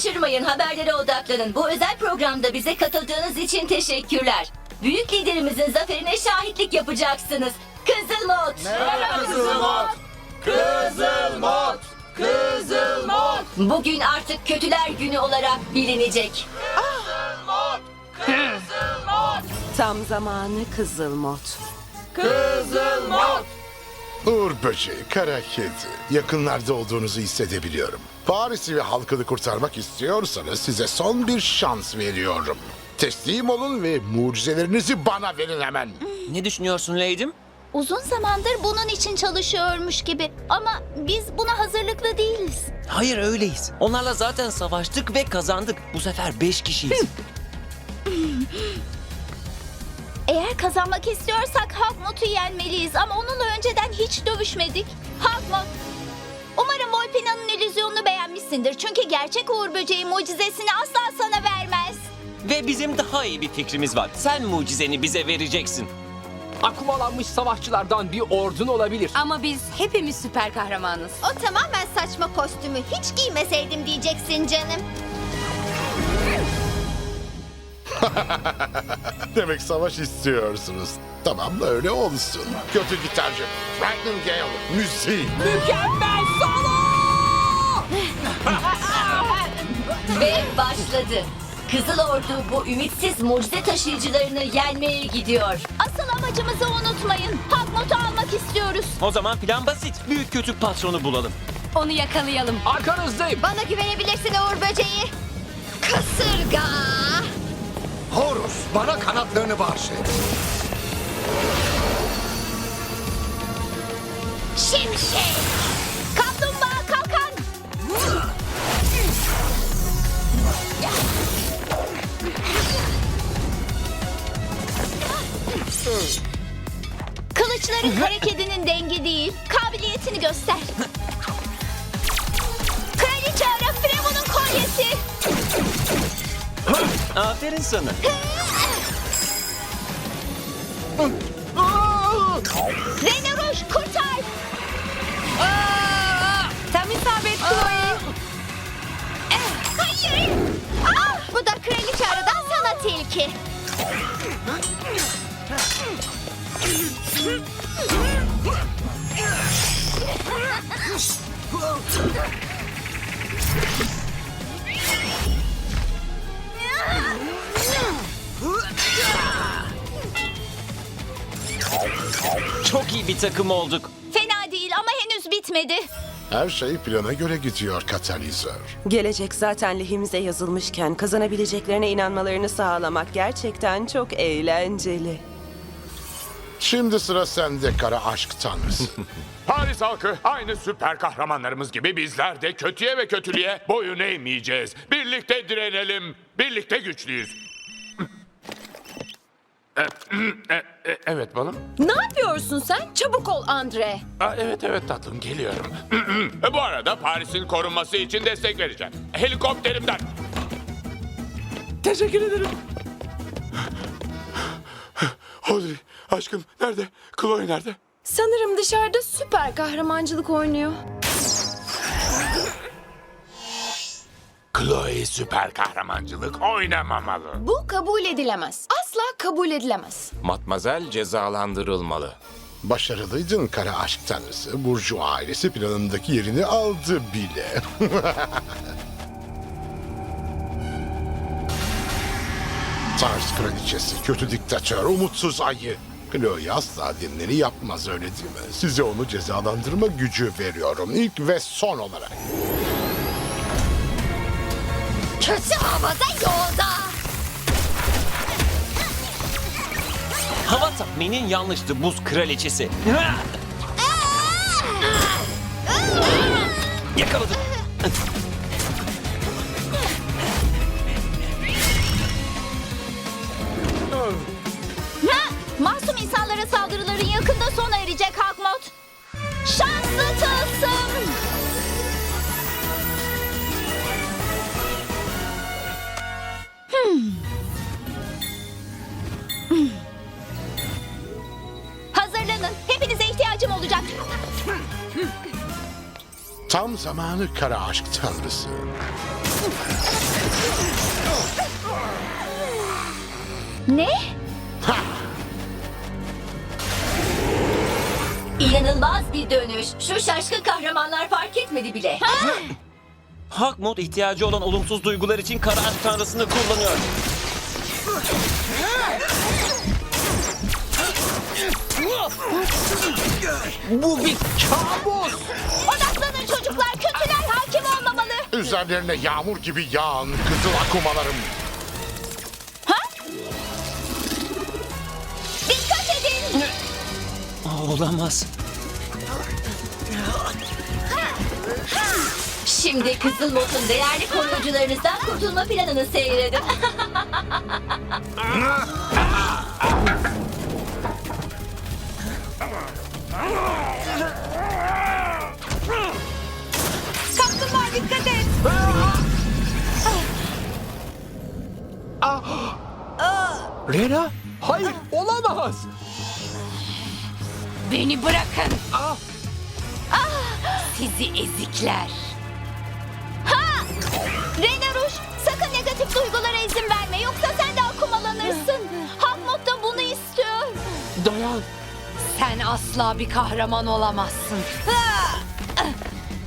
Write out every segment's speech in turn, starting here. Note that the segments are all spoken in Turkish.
şaşırmayın, haberlere odaklanın. Bu özel programda bize katıldığınız için teşekkürler. Büyük liderimizin zaferine şahitlik yapacaksınız. Kızıl Mod. Bugün artık kötüler günü olarak bilinecek. Tam zamanı kızıl mod. Uğur böceği, kara kedi. Yakınlarda olduğunuzu hissedebiliyorum. Paris'i ve halkını kurtarmak istiyorsanız size son bir şans veriyorum. Teslim olun ve mucizelerinizi bana verin hemen. Ne düşünüyorsun Leydim? Uzun zamandır bunun için çalışıyormuş gibi. Ama biz buna hazırlıklı değiliz. Hayır öyleyiz. Onlarla zaten savaştık ve kazandık. Bu sefer beş kişiyiz. Eğer kazanmak istiyorsak Hakmut'u yenmeliyiz. Ama onunla önceden hiç dövüşmedik. Hakmut. Umarım Volpina'nın illüzyonunu beğenmişsindir. Çünkü gerçek Uğur Böceği mucizesini asla sana vermez. ve bizim daha iyi bir fikrimiz var. Sen mucizeni bize vereceksin. Akumalanmış savaşçılardan bir ordun olabilir. Ama biz hepimiz süper kahramanız. O tamamen saçma kostümü hiç giymeseydim diyeceksin canım. Demek savaş istiyorsunuz. Tamam öyle olsun. Kötü gitarcı Franklin Gale, müziği. Ve başladı. Kızıl Ordu bu ümitsiz mucize taşıyıcılarını yenmeye gidiyor. Asıl amacımızı unutmayın. Hakmut'u almak istiyoruz. O zaman plan basit. Büyük kötü patronu bulalım. Onu yakalayalım. Arkanızdayım. Bana güvenebilirsin Uğur Böceği. Kasırga. Horus bana kanatlarını bağışla. Şimşek. Kaplumbağa kalkan. Kılıçların kara kedinin dengi değil, kabiliyetini göster. Sana. Rene Rouge kurtar. Tam isabet Chloe. Eh, Hayır. Ah, bu da Kraliçe Ara'dan sana tilki. Takım olduk. Fena değil ama henüz bitmedi. Her şey plana göre gidiyor katalizör. Gelecek zaten lehimize yazılmışken kazanabileceklerine inanmalarını sağlamak gerçekten çok eğlenceli. Şimdi sıra sende kara aşk tanrısı. Paris halkı aynı süper kahramanlarımız gibi bizler de kötüye ve kötülüğe boyun eğmeyeceğiz. Birlikte direnelim, birlikte güçlüyüz. E, e, e, evet balım. Ne yapıyorsun sen? Çabuk ol Andre. Aa, evet evet tatlım geliyorum. Bu arada Paris'in korunması için destek vereceğim. Helikopterimden. Teşekkür ederim. Audrey aşkım nerede? Chloe nerede? Sanırım dışarıda süper kahramancılık oynuyor. Chloe süper kahramancılık oynamamalı. Bu kabul edilemez. Asla kabul edilemez. Matmazel cezalandırılmalı. Başarılıydın kara aşk tanrısı. Burcu ailesi planındaki yerini aldı bile. Tars kraliçesi, kötü diktatör, umutsuz ayı. Chloe asla dinleri yapmaz öyle değil mi? Size onu cezalandırma gücü veriyorum ilk ve son olarak. Kötü havada yolda. Hava tahminin yanlıştı buz kraliçesi. Yakaladım. Ha, masum insanlara saldırıların yakında sona erecek Hakmot. Şanslı. Tam zamanı kara aşk tanrısı. Ne? İnanılmaz bir dönüş. Şu şaşkın kahramanlar fark etmedi bile. Hakmot ihtiyacı olan olumsuz duygular için kara aşk tanrısını kullanıyor. Bu bir kabus. Odaklanın çocuklar. Kötüler hakim olmamalı. Üzerlerine yağmur gibi yağan kızıl akumalarım. Dikkat edin. Aa, Olamaz. Şimdi Kızıl Bot'un değerli koruyucularınızdan kurtulma planını seyredin. Kaplumbağa dikkat et. Rena? Hayır olamaz. Beni bırakın. Ah, Sizi ezikler. Rena Ruş sakın negatif duygulara izin verme. Yoksa sen de akumalanırsın. Hakmot da bunu istiyor. dayan. Sen asla bir kahraman olamazsın.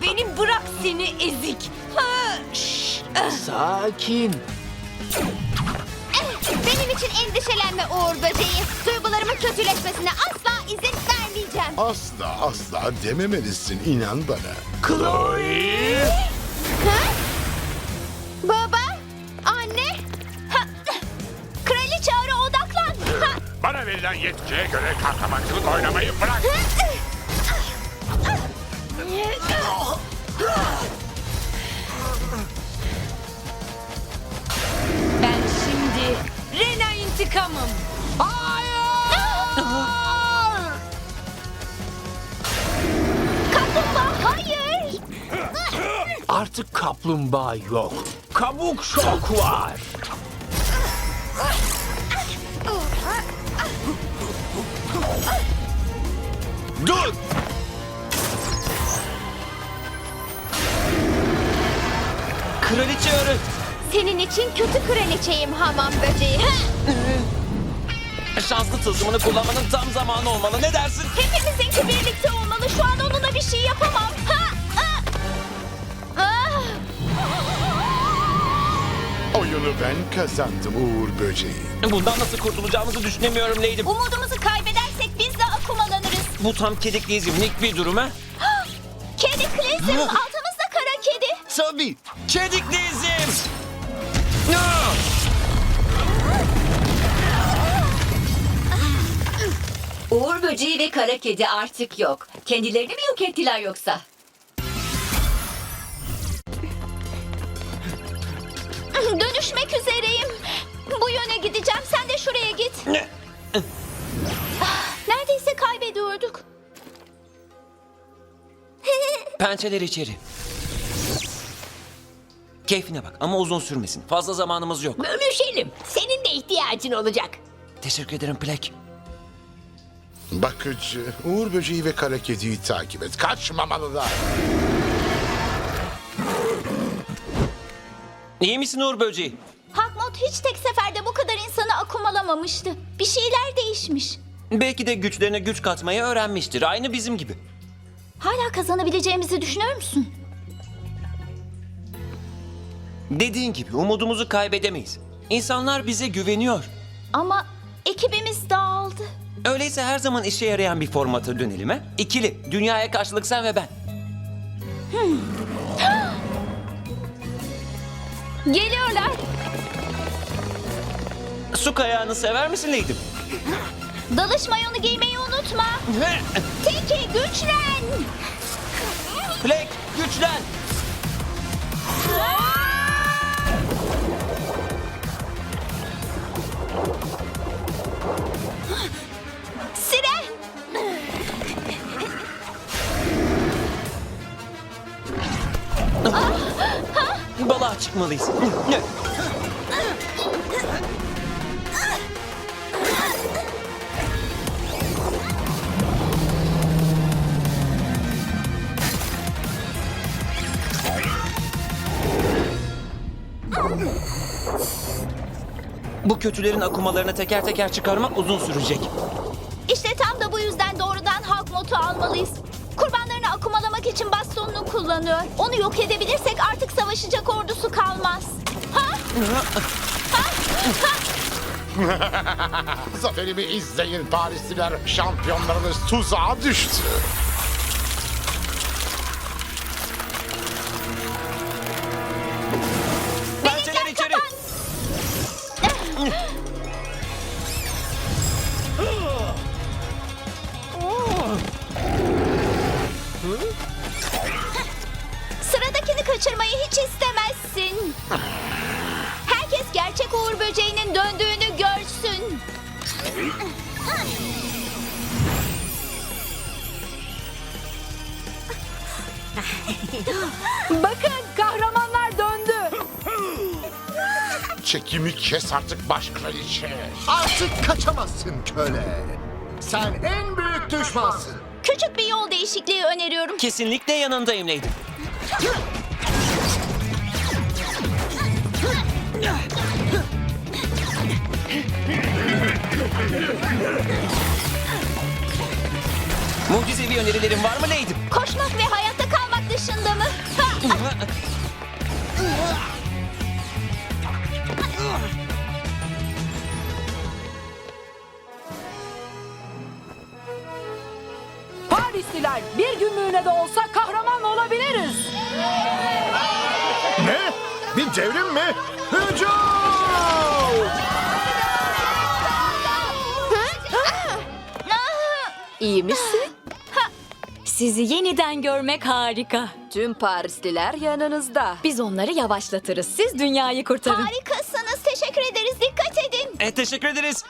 Beni bırak seni ezik. Sakin. Benim için endişelenme Uğur Böceği. Duygularımın kötüleşmesine asla izin vermeyeceğim. Asla asla dememelisin inan bana. Chloe. Baba, anne. Ha, Kraliçe ara odaklan. Ha, Bana verilen yetkiye göre kahramançılık oynamayı bırak. Ben şimdi Rena intikamım. Kaplumbağa hayır. Artık kaplumbağa yok. Kabuk şok var. Dur! Kraliçe arı. Senin için kötü kraliçeyim hamam böceği. Ha, Şanslı tılsımını kullanmanın tam zamanı olmalı. Ne dersin? Hepimizinki birlikte olmalı. Şu an onunla bir şey yapamam. Ha, ah. Ah. Oyunu ben kazandım Uğur Böceği. Bundan nasıl kurtulacağımızı düşünemiyorum Leydim. Umudumuzu kaybedersek biz de akumalanırız. Bu tam kediklizmlik bir durum ha? Kedi altımızda kara Tabii. Kediklizm! Uğur böceği ve kara kedi artık yok. Kendilerini mi yok ettiler yoksa? Dönüşmek üzereyim. Bu yöne gideceğim. Sen de şuraya git. Ah, Neredeyse kaybediyorduk. Pençeler içeri. Keyfine bak ama uzun sürmesin. Fazla zamanımız yok. Bölüşelim. Senin de ihtiyacın olacak. Teşekkür ederim Plek. Bakıcı, Uğur Böceği ve Kara Kedi'yi takip et. Kaçmamalılar. İyi misin Uğur Böceği? Hakmot hiç tek seferde bu kadar insanı akumalamamıştı. Bir şeyler değişmiş. Belki de güçlerine güç katmayı öğrenmiştir. Aynı bizim gibi. Hala kazanabileceğimizi düşünüyor musun? Dediğin gibi umudumuzu kaybedemeyiz. İnsanlar bize güveniyor. Ama ekibimiz dağıldı. Öyleyse her zaman işe yarayan bir formata dönelim ha? İkili. Dünyaya karşılık sen ve ben. Geliyorlar. Su kayağını sever misin Leydim? Dalış mayonu giymeyi unutma. Teki güçlen. Plek güçlen. Siren. balığa çıkmalıyız. Bu kötülerin akumalarını teker teker çıkarmak uzun sürecek. İşte tam da bu yüzden doğrudan halk notu almalıyız. Akumalamak için bastonunu kullanıyor. Onu yok edebilirsek artık savaşacak ordusu kalmaz. Ha? Zaferimi izleyin Parisliler. Şampiyonlarınız tuzağa düştü. Pençeler içeri. Sıradakini döndüğünü görsün. Bakın kahramanlar döndü. Çekimi kes artık baş kraliçe. Artık kaçamazsın köle. Sen en büyük düşmansın. Küçük bir yol değişikliği öneriyorum. Kesinlikle yanındayım Lady. Mucizevi önerilerin var mı Lady? Koşmak ve hayatta kalmak dışında mı? Ha! Parisliler bir günlüğüne de olsa kahraman olabiliriz. Ne? Bir devrim mi? Hücum! İyi misin? Sizi yeniden görmek harika. Tüm Parisliler yanınızda. Biz onları yavaşlatırız. Siz dünyayı kurtarın. Harikasınız. Teşekkür ederiz. Dikkat edin. E, teşekkür ederiz.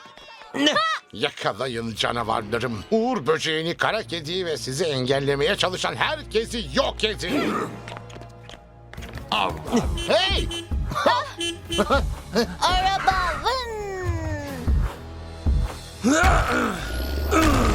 Yakalayın canavarlarım. Uğur böceğini, kara kediyi ve sizi engellemeye çalışan herkesi yok edin. hey! Araba.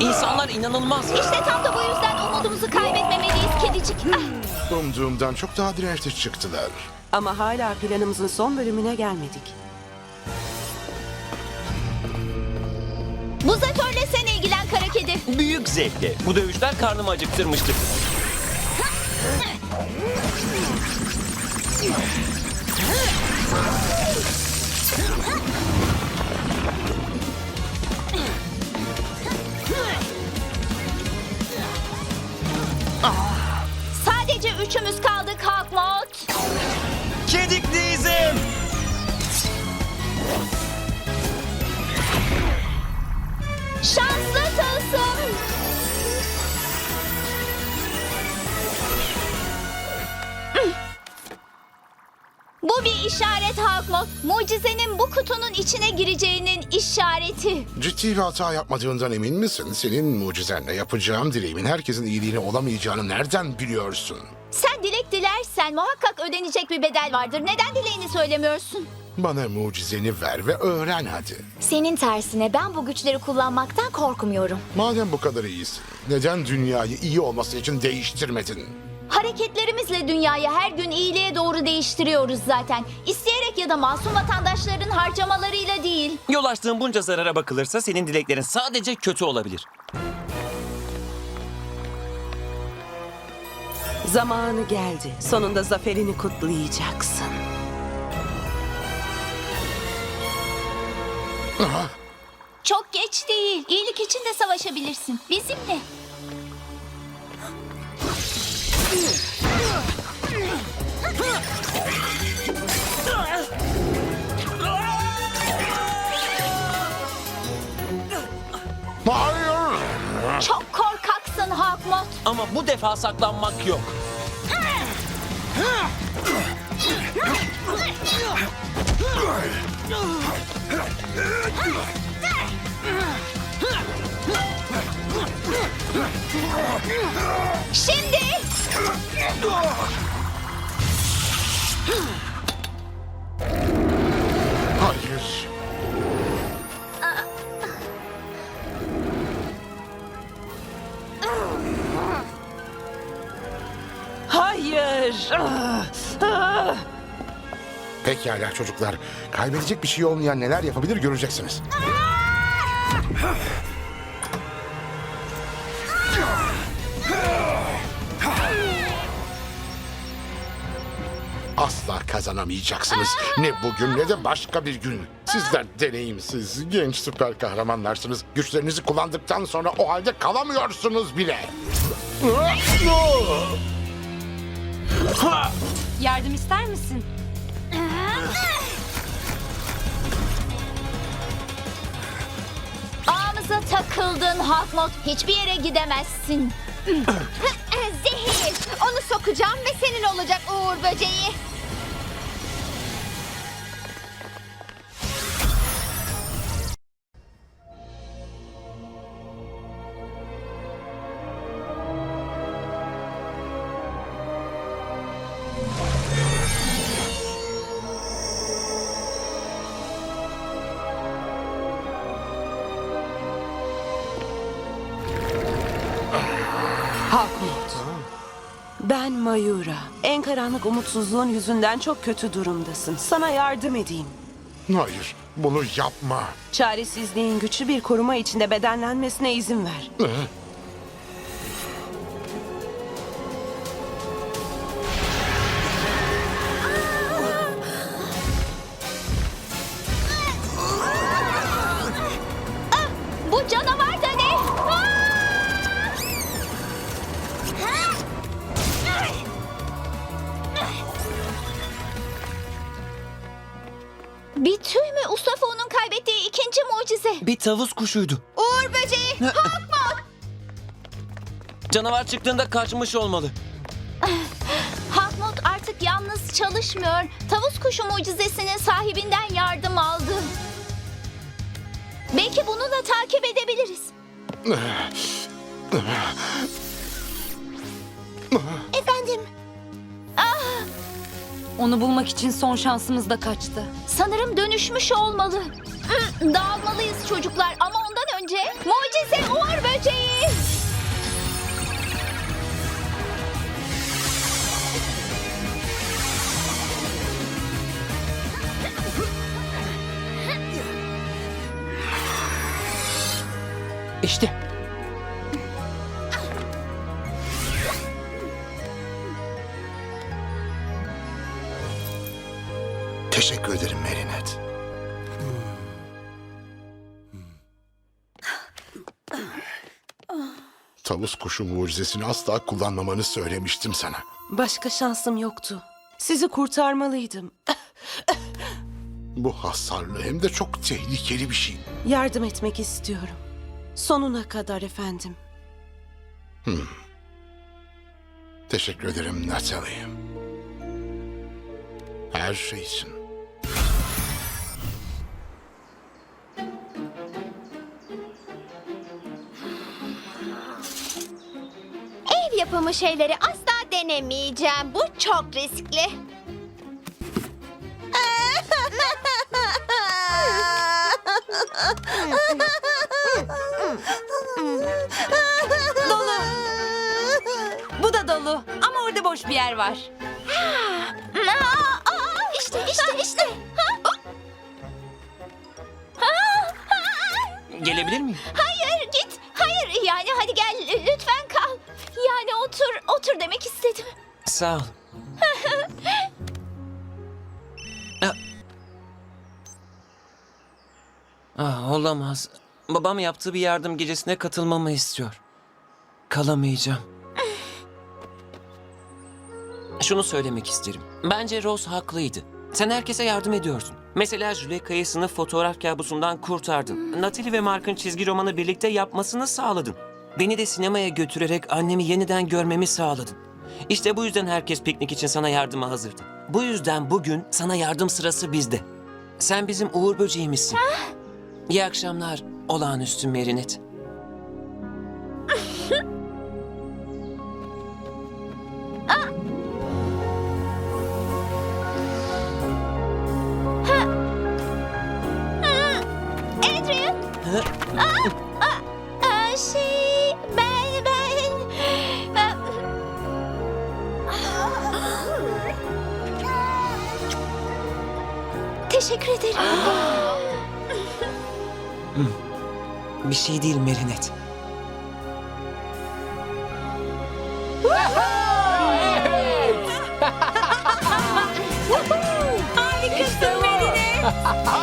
İnsanlar inanılmaz. İşte tam da bu yüzden umudumuzu kaybetmemeliyiz kedicik. Ah, Umduğumdan çok daha dirençli çıktılar. Ama hala planımızın son bölümüne gelmedik. Buzatörle sen ilgilen kara kedi. Büyük zevkle. Bu dövüşler karnımı acıktırmıştı. Sadece üçümüz kaldık Hawkmoth. Kedikliyizim. Şanslı işaret Hawkmoth. Mucizenin bu kutunun içine gireceğinin işareti. Ciddi bir hata yapmadığından emin misin? Senin mucizenle yapacağım dileğimin herkesin iyiliğine olamayacağını nereden biliyorsun? Sen dilek dilersen muhakkak ödenecek bir bedel vardır. Neden dileğini söylemiyorsun? Bana mucizeni ver ve öğren hadi. Senin tersine ben bu güçleri kullanmaktan korkmuyorum. Madem bu kadar iyisin, neden dünyayı iyi olması için değiştirmedin? Hareketlerimizle dünyayı her gün iyiliğe doğru değiştiriyoruz zaten. İsteyerek ya da masum vatandaşların harcamalarıyla değil. Yol açtığın bunca zarara bakılırsa senin dileklerin sadece kötü olabilir. Zamanı geldi. Sonunda zaferini kutlayacaksın. Çok geç değil. İyilik için de savaşabilirsin. Bizimle. Hayır! Çok korkaksın Hawkmoth. Ama bu defa saklanmak yok. Şimdi. Hayır! Hayır! Ah, ah. Pekala çocuklar. Kaybedecek bir şey olmayan neler yapabilir göreceksiniz. Asla kazanamayacaksınız. Ne bugün ne de başka bir gün. Sizler deneyimsiz, genç süper kahramanlarsınız. Güçlerinizi kullandıktan sonra o halde kalamıyorsunuz bile. Yardım ister misin? Ağımıza takıldın Hakmot. Hiçbir yere gidemezsin. Zehir. Onu sokacağım ve senin olacak Uğur böceği. En karanlık umutsuzluğun yüzünden çok kötü durumdasın. Sana yardım edeyim. Hayır, bunu yapma. Çaresizliğin güçlü bir koruma içinde bedenlenmesine izin ver. Tavus kuşuydu. Uğur böceği. Canavar çıktığında kaçmış olmalı. Hakmut artık yalnız çalışmıyor. Tavus kuşu mucizesinin sahibinden yardım aldı. Belki bununla takip edebiliriz. Efendim, Onu bulmak için son şansımız da kaçtı. sanırım dönüşmüş olmalı. Dağılmalıyız çocuklar ama ondan önce mucize Uğur böceği. İşte. Teşekkür ederim Merinet. Tavus kuşu mucizesini asla kullanmamanı söylemiştim sana. Başka şansım yoktu. Sizi kurtarmalıydım. Bu hasarlı hem de çok tehlikeli bir şey. Yardım etmek istiyorum. Sonuna kadar efendim. Teşekkür ederim Natalie. Her şey yapımı şeyleri asla denemeyeceğim. Bu çok riskli. Dolu. Bu da dolu. Ama orada boş bir yer var. İşte işte işte. Gelebilir miyim? Hayır git. Hayır yani hadi gel lütfen otur demek istedim. Sağ ol. Ah. ah, olamaz. Babam yaptığı bir yardım gecesine katılmamı istiyor. Kalamayacağım. Şunu söylemek isterim. Bence Rose haklıydı. Sen herkese yardım ediyorsun. Mesela Jüle kayısını fotoğraf kabusundan kurtardın. Natalie ve Mark'ın çizgi romanı birlikte yapmasını sağladın. Beni de sinemaya götürerek annemi yeniden görmemi sağladın. İşte bu yüzden herkes piknik için sana yardıma hazırdı. Bu yüzden bugün sana yardım sırası bizde. Sen bizim Uğur böceğimizsin. İyi akşamlar olağanüstü Merinet. şey değil Merinet. Harikasın Merinet.